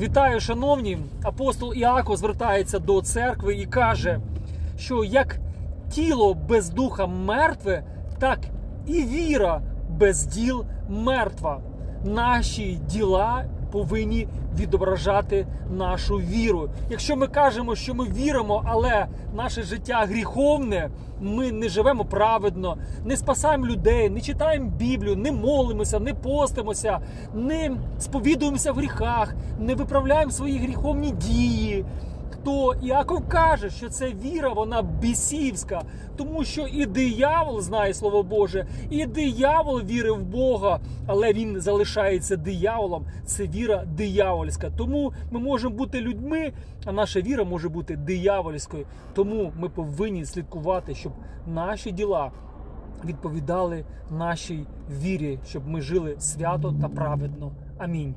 Вітаю, шановні! Апостол Іако звертається до церкви і каже, що як тіло без духа мертве, так і віра без діл мертва. Наші діла повинні відображати нашу віру. Якщо ми кажемо, що ми віримо, але наше життя гріховне, ми не живемо праведно, не спасаємо людей, не читаємо Біблію, не молимося, не постимося, не сповідуємося в гріхах, не виправляємо свої гріховні дії. То Іаков каже, що це віра, вона бісівська, тому що і диявол знає слово Боже, і диявол вірив в Бога, але він залишається дияволом. Це віра диявольська. Тому ми можемо бути людьми, а наша віра може бути диявольською. Тому ми повинні слідкувати, щоб наші діла відповідали нашій вірі, щоб ми жили свято та праведно. Амінь.